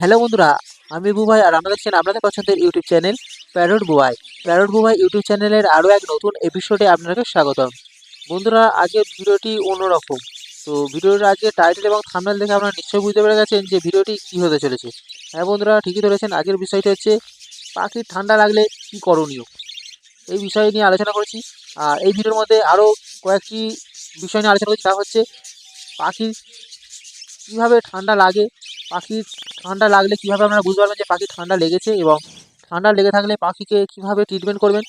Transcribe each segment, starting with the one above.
Hello বন্ধুরা, আমি বুবাই আর আমরা দেখছেন আপনাদের পছন্দের YouTube channel parrot Bubai. Parrot Bubai YouTube চ্যানেলের আরও এক নতুন এপিসোডে আপনাকে স্বাগতম। বন্ধুরা, আজকের ভিডিওটি অন্যরকম। তো ভিডিওর আজকে টাইটেল এবং থাম্বনেল দেখে আপনারা নিশ্চয়ই বুঝতে পেরে গেছেন যে ভিডিওটি কী হতে চলেছে। হ্যাঁ বন্ধুরা, ঠিকই ধরেছেন, আজকের বিষয়টি হচ্ছে পাখির ঠান্ডা লাগলে কী করণীয়? এই বিষয় নিয়ে আলোচনা করেছি। আর এই ভিডিওর মধ্যে আরও কয়েকটি বিষয় নিয়ে আলোচনা করছি। তা হচ্ছে পাখির কীভাবে ঠান্ডা লাগে পাখির ঠান্ডা লাগলে কীভাবে আপনারা বুঝতে পারবেন যে পাখির ঠান্ডা লেগেছে এবং ঠান্ডা লেগে থাকলে পাখিকে কীভাবে ট্রিটমেন্ট করবেন?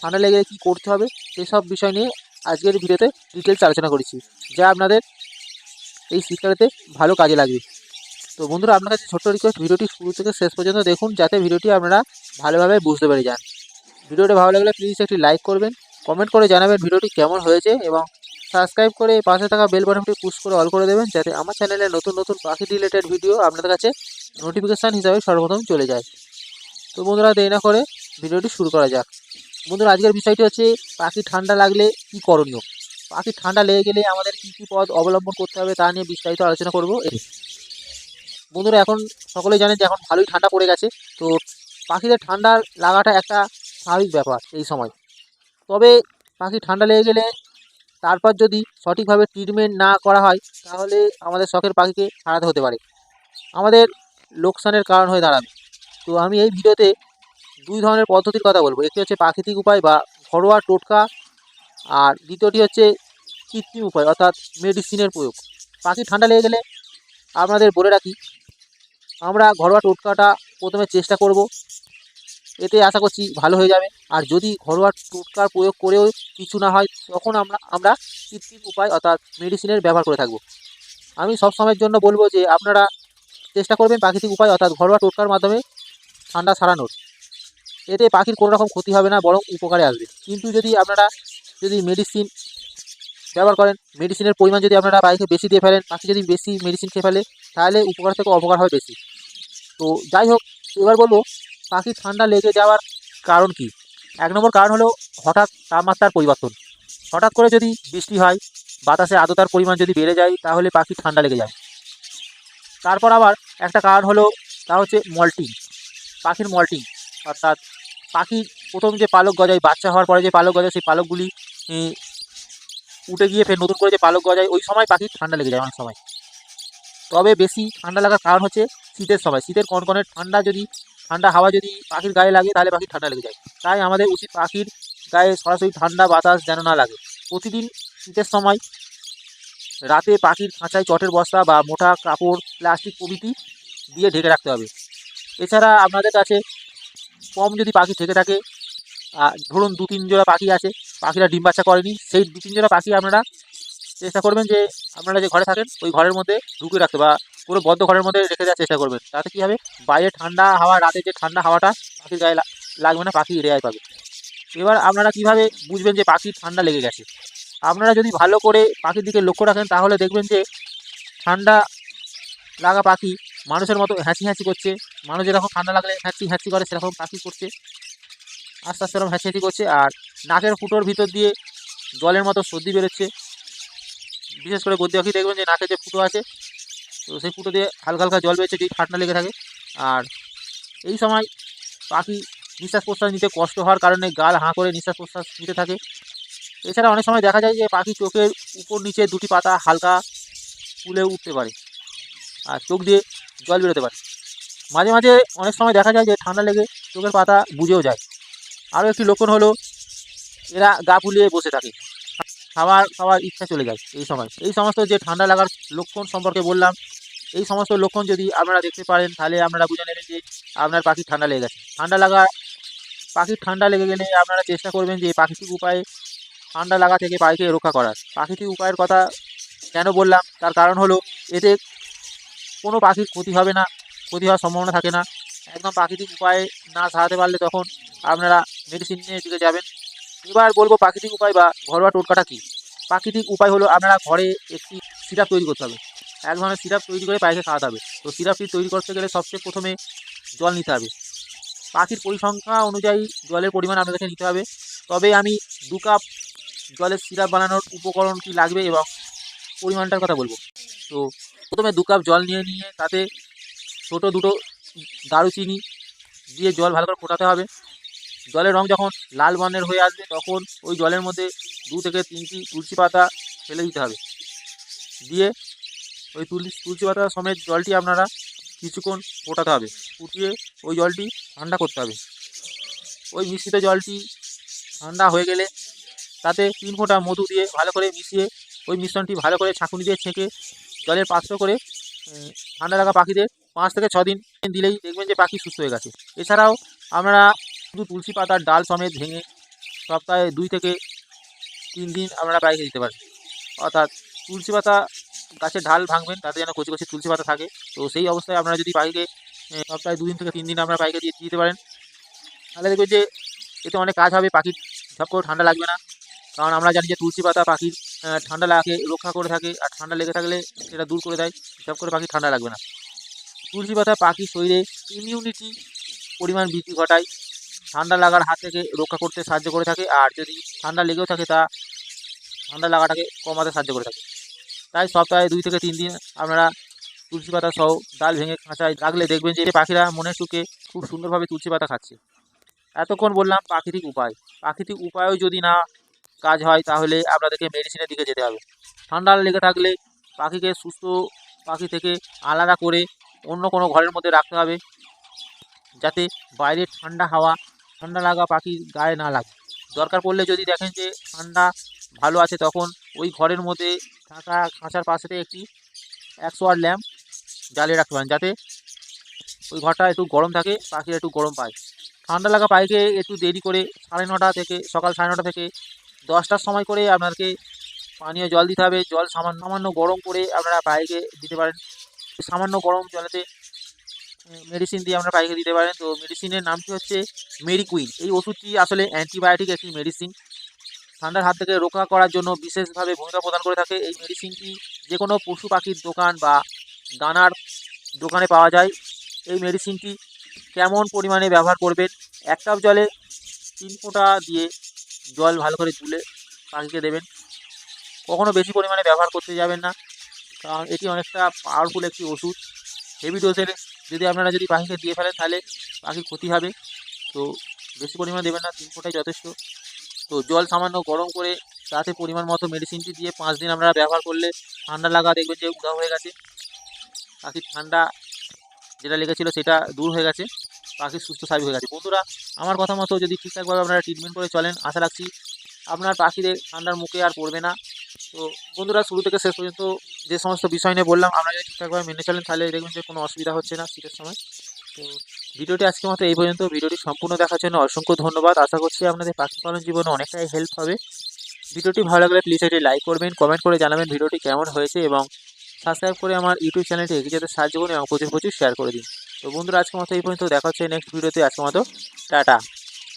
ঠান্ডা লেগে কী করতে হবে? সেসব বিষয় নিয়ে আজকের ভিডিওতে ডিটেলস আলোচনা করেছি। যা আপনাদের এই শীতকালেতে ভালো কাজে লাগবে। তো বন্ধুরা, আপনার কাছে ছোট্ট রিকোয়েস্ট ভিডিওটি শুরু থেকে শেষ পর্যন্ত দেখুন, যাতে ভিডিওটি আপনারা ভালোভাবে বুঝতে পেরে যান। ভিডিওটি ভালো লাগলে প্লিজ একটি লাইক করবেন কমেন্ট করে জানাবেন ভিডিওটি কেমন হয়েছে এবং সাবস্ক্রাইব করে পাশে থাকা বেল বাটনটি পুশ করে অল করে দেবেন যাতে আমার চ্যানেলে নতুন নতুন পাখি রিলেটেড ভিডিও আপনাদের কাছে নোটিফিকেশান হিসাবে সর্বপ্রথম চলে যায়। তো বন্ধুরা দেরি না করে ভিডিওটি শুরু করা যাক। বন্ধুরা আজকের বিষয়টি হচ্ছে পাখি ঠান্ডা লাগলে কি করণীয়? পাখি ঠান্ডা লেগে গেলে আমাদের কী কী পথ অবলম্বন করতে হবে তা নিয়ে বিস্তারিত আলোচনা করব। বন্ধুরা এখন সকলেই জানেন যে এখন ভালোই ঠান্ডা পড়ে গেছে। তো পাখিদের ঠান্ডা লাগাটা একটা স্বাভাবিক ব্যাপার এই সময়। তবে পাখি ঠান্ডা লেগে গেলে তারপর যদি সঠিকভাবে ট্রিটমেন্ট না করা হয়, তাহলে আমাদের শখের পাখিকে হারাতে হতে পারে। আমাদের লোকসানের কারণ হয়ে দাঁড়াবে। তো আমি এই ভিডিওতে দুই ধরনের পদ্ধতির কথা বলব। একটি হচ্ছে প্রাকৃতিক উপায় বা ঘরোয়া টোটকা, আর দ্বিতীয়টি হচ্ছে কৃত্রিম উপায়, অর্থাৎ মেডিসিনের প্রয়োগ। পাখি ঠান্ডা লেগে গেলে আপনাদের বলে রাখি, আমরা ঘরোয়া টোটকাটা প্রথমে চেষ্টা করব। এতে আশা করছি ভালো হয়ে যাবে। আর যদি ঘরোয়া টোটকার প্রয়োগ করেও কিছু না হয়, তখন আমরা আমরা কৃত্রিম উপায় অর্থাৎ মেডিসিনের ব্যবহার করে থাকব। আমি সব সময়ের জন্য বলব যে, আপনারা চেষ্টা করবেন প্রাকৃতিক উপায় অর্থাৎ ঘরোয়া টোটকার মাধ্যমে ঠান্ডা সারানোর এতে পাখির কোনো রকম ক্ষতি হবে না, বরং উপকারে আসবে। কিন্তু যদি আপনারা, যদি মেডিসিন ব্যবহার করেন মেডিসিনের পরিমাণ যদি আপনারা পাখিকে বেশি দিয়ে ফেলেন, পাখি যদি বেশি মেডিসিন খেয়ে ফেলে, তাহলে উপকার থেকে অপকার হয় বেশি। তো যাই হোক, এবার বলব পাখির ঠান্ডা লেগে যাওয়ার কারণ কি? এক নম্বর কারণ হলো হঠাৎ তাপমাত্রার পরিবর্তন। হঠাৎ করে যদি বৃষ্টি হয়, বাতাসে আর্দ্রতার পরিমাণ যদি বেড়ে যায়, তাহলে পাখির ঠান্ডা লেগে যায়। তারপর আবার একটা কারণ হলো, তা হচ্ছে মল্টিং, পাখির মল্টিং। অর্থাৎ পাখি প্রথম যে পালক গজায়, বাচ্চা হওয়ার পরে যে পালক গজায়, সেই পালকগুলি উঠে গিয়ে ফের নতুন করে যে পালক গজায়, ওই সময় পাখির ঠান্ডা লেগে যায় অনেক সময়। তবে বেশি ঠান্ডা লাগার কারণ হচ্ছে শীতের সময়। শীতের কনকনের ঠান্ডা যদি ঠান্ডা হাওয়া যদি পাখির গায়ে লাগে, তাহলে পাখির ঠান্ডা লেগে যায়। তাই আমাদের উচিত পাখির গায়ে সরাসরি ঠান্ডা বাতাস যেন না লাগে। প্রতিদিন শীতের সময় রাতে পাখির খাঁচায় চটের বস্তা বা মোটা কাপড়, প্লাস্টিক প্রভৃতি দিয়ে ঢেকে রাখতে হবে। এছাড়া আপনাদের কাছে কম যদি পাখি থেকে থাকে ধরুন দু তিন জোড়া পাখি আছে, পাখিরা ডিম বাচ্চা করেনি, সেই দু তিন জোড়া পাখি আপনারা চেষ্টা করবেন যে আপনারা যে ঘরে থাকেন, ওই ঘরের মধ্যে ঢুকে রাখতে বা পুরো বদ্ধ ঘরের মধ্যে রেখে দেওয়ার চেষ্টা করবেন। তাতে কী হবে? বাইরে ঠান্ডা হাওয়া, রাতে যে ঠান্ডা হাওয়াটা, পাখির গায়ে লাগবে না, পাখি রেয়াই পাবে। এবার আপনারা কীভাবে বুঝবেন যে পাখির ঠান্ডা লেগে গেছে? আপনারা যদি ভালো করে পাখির দিকে লক্ষ্য রাখেন, তাহলে দেখবেন যে ঠান্ডা লাগা পাখি মানুষের মতো হ্যাঁচি হ্যাঁচি করছে। মানুষ যেরকম ঠান্ডা লাগলে হ্যাঁচি হ্যাঁচি করে, সেরকম পাখি করছে। আস্তে আস্তে এরকম হ্যাঁচি হ্যাঁচি করছে। আর নাকের ফুটোর ভিতর দিয়ে জলের মতো সর্দি বেরোচ্ছে। বিশেষ করে গদ্দি পাখি দেখবেন যে নাকে যে ফুটো আছে, তো সেই ফুটো দিয়ে হালকা হালকা জল বেরোচ্ছে, যদি ঠান্ডা লেগে থাকে। আর এই সময় পাখি নিঃশ্বাস প্রশ্বাস নিতে কষ্ট হওয়ার কারণে গাল হাঁ করে নিঃশ্বাস প্রশ্বাস নিতে থাকে। এছাড়া অনেক সময় দেখা যায় যে পাখি চোখের উপর নিচে দুটি পাতা হালকা ফুলে উঠতে পারে আর চোখ দিয়ে জল বেরোতে পারে। মাঝে মাঝে অনেক সময় দেখা যায় যে ঠান্ডা লেগে চোখের পাতা বুঝেও যায়। আরও একটি লক্ষণ হলো এরা গা ফুলিয়ে বসে থাকে। খাবার খাওয়ার ইচ্ছা চলে যায় এই সময়। এই সমস্ত যে ঠান্ডা লাগার লক্ষণ সম্পর্কে বললাম, এই সমস্ত লক্ষণ যদি আপনারা দেখতে পারেন, তাহলে আপনারা বুঝে নেবেন যে আপনার পাখির ঠান্ডা লেগে গেছে। ঠান্ডা লাগা, পাখির ঠান্ডা লেগে গেলে আপনারা চেষ্টা করবেন যে প্রাকৃতিক উপায়ে ঠান্ডা লাগা থেকে পাখিকে রক্ষা করার। প্রাকৃতিক উপায়ের কথা কেন বললাম? তার কারণ হলো, এতে কোনো পাখির ক্ষতি হবে না, ক্ষতি হওয়ার সম্ভাবনা থাকে না। একদম প্রাকৃতিক উপায়ে না সারাতে পারলে তখন আপনারা মেডিসিনের দিকে যাবেন। এবার বলব প্রাকৃতিক উপায় বা ঘরোয়া টোটকাটা কী? প্রাকৃতিক উপায় হলো আপনারা ঘরে একটি সিরাপ তৈরি করতে হবে। এক ধরনের সিরাপ তৈরি করে পাখিকে খাওয়াতে হবে। তো সিরাপটি তৈরি করতে গেলে সবচেয়ে প্রথমে জল নিতে হবে। পাখির পরিসংখ্যা অনুযায়ী জলের পরিমাণ আপনাদেরকে নিতে হবে। তবে আমি দু কাপ জলের সিরাপ বানানোর উপকরণ কী লাগবে এবং পরিমাণটার কথা বলব। তো প্রথমে দু কাপ জল নিয়ে নিয়ে তাতে ছোটো দুটো দারুচিনি দিয়ে জল ভালো করে ফোটাতে হবে। জলের রং যখন লাল বর্ণের হয়ে আসবে, তখন ওই জলের মধ্যে দু থেকে তিনটি তুলসী পাতা ফেলে দিতে হবে। দিয়ে ওই তুলসী তুলসী পাতা সমেত জলটি আপনারা কিছুক্ষণ ফোটাতে হবে। ফুটিয়ে ওই জলটি ঠান্ডা করতে হবে। ওই মিশ্রিত জলটি ঠান্ডা হয়ে গেলে তাতে তিন ফোঁটা মধু দিয়ে ভালো করে মিশিয়ে, ওই মিশ্রণটি ভালো করে ছাঁকুনি দিয়ে ছেঁকে জলের পাত্র করে ঠান্ডা লাগা পাখিদের পাঁচ থেকে ছ দিন দিলেই দেখবেন যে পাখি সুস্থ হয়ে গেছে। এছাড়াও আমরা শুধু তুলসী পাতার ডাল সমেত ভেঙে সপ্তাহে দুই থেকে তিন দিন আমরা পাখিকে দিতে পারি। অর্থাৎ তুলসী পাতা গাছের ঢাল ভাঙবেন, তাতে যেন কচি কচি তুলসী পাতা থাকে। তো সেই অবস্থায় আপনারা যদি পাখিকে সপ্তাহে দুদিন থেকে তিন দিন আপনারা পাখিকে দিয়ে দিতে পারেন। তাহলে দেখবেন যে এতে অনেক কাজ হবে, পাখির ঝপ করে ঠান্ডা লাগবে না। কারণ আমরা জানি যে তুলসী পাতা পাখির ঠান্ডা লাগে, রক্ষা করে থাকে, আর ঠান্ডা লেগে থাকলে সেটা দূর করে দেয় ঝপ করে পাখির ঠান্ডা লাগবে না। তুলসী পাতা পাখির শরীরে ইমিউনিটি পরিমাণ বৃদ্ধি ঘটায়। ঠান্ডা লাগার হাত থেকে রক্ষা করতে সাহায্য করে থাকে, আর যদি ঠান্ডা লেগেও থাকে তা ঠান্ডা লাগাটাকে কমাতে সাহায্য করে থাকে। তাই সপ্তাহে দুই থেকে তিন দিন আপনারা তুলসী পাতা সহ ডাল ভেঙে খাঁচায় রাখলে দেখবেন যে পাখিরা মনের সুখে খুব সুন্দরভাবে তুলসী পাতা খাচ্ছে। এতক্ষণ বললাম প্রাকৃতিক উপায়। প্রাকৃতিক উপায়ও যদি না কাজ হয়, তাহলে আপনাদেরকে মেডিসিনের দিকে যেতে হবে। ঠান্ডা লেগে থাকলে পাখিকে সুস্থ পাখি থেকে আলাদা করে অন্য কোনো ঘরের মধ্যে রাখতে হবে, যাতে বাইরে ঠান্ডা হাওয়া ঠান্ডা লাগা পাখির গায়ে না লাগে দরকার পড়লে যদি দেখেন যে ঠান্ডা ভালো আছে, তখন ওই ঘরের মধ্যে থাকা খাঁচার পাশেতে একটি একশো ল্যাম্প জ্বালিয়ে রাখতে পারেন, যাতে ওই ঘরটা একটু গরম থাকে, পাখিরা একটু গরম পায়। ঠান্ডা লাগা পাখিকে একটু দেরি করে সাড়ে নটা থেকে, সকাল সাড়ে নটা থেকে দশটার সময় করে আপনাকে পানীয় জল দিতে হবে। জল সামান্য সামান্য গরম করে আপনারা পাখিকে দিতে পারেন। সামান্য গরম জলেতে মেডিসিন দিয়ে আপনারা পাখিকে দিতে পারেন। তো মেডিসিনের নামটি হচ্ছে? মেরিকুইন এই ওষুধটি আসলে অ্যান্টিবায়োটিক একটি মেডিসিন ঠান্ডার হাত থেকে রক্ষা করার জন্য বিশেষভাবে ভূমিকা প্রদান করে থাকে। এই মেডিসিনটি যে কোনো পশু পাখির দোকান বা দানার দোকানে পাওয়া যায়। এই মেডিসিনটি কেমন পরিমাণে ব্যবহার করবেন? এক কাপ জলে তিন ফোঁটা দিয়ে জল ভালো করে তুলে পাখিকে দেবেন। কখনো বেশি পরিমাণে ব্যবহার করতে যাবেন না। কারণ এটি অনেকটা পাওয়ারফুল একটি ওষুধ। হেভি ডোজের যদি আপনারা যদি পাখিকে দিয়ে ফেলেন, তাহলে পাখির ক্ষতি হবে। তো বেশি পরিমাণে দেবেন না, তিন ফোঁটাই যথেষ্ট। তো জল সামান্য গরম করে তাতে পরিমাণ মতো মেডিসিনটি দিয়ে পাঁচ দিন আপনারা ব্যবহার করলে ঠান্ডা লাগা দেখবেন যে উধাও হয়ে গেছে। পাখির ঠান্ডা যেটা লেগেছিলো সেটা দূর হয়ে গেছে। পাখি সুস্থ স্বাভাবিক হয়ে গেছে। বন্ধুরা, আমার কথা মতো যদি ঠিকঠাকভাবে আপনারা ট্রিটমেন্ট করে চলেন, আশা রাখছি আপনার পাখিদের ঠান্ডার মুখে আর পড়বে না। তো বন্ধুরা, শুরু থেকে শেষ পর্যন্ত যে সমস্ত বিষয় নিয়ে বললাম আপনারা যদি ঠিকঠাকভাবে মেনে চলেন, তাহলে দেখবেন যে কোনো অসুবিধা হচ্ছে না শীতের সময়। তো ভিডিওটি আজকে মতো এই পর্যন্ত। ভিডিওটি সম্পূর্ণ দেখার জন্য অসংখ্য ধন্যবাদ। আশা করছি আপনাদের পাখি পালন জীবনে অনেকটাই হেল্প হবে। ভিডিওটি ভালো লাগলে প্লিজ এটি লাইক করবেন কমেন্ট করে জানাবেন ভিডিওটি কেমন হয়েছে এবং সাবস্ক্রাইব করে আমার ইউটিউব চ্যানেলটি এগিয়ে যেতে সাহায্য করুন এবং প্রচুর প্রচুর শেয়ার করে দিন। তো বন্ধুরা আজকে মতো এই পর্যন্ত। দেখা হচ্ছে নেক্সট ভিডিওতে আজকের মতো, টাটা।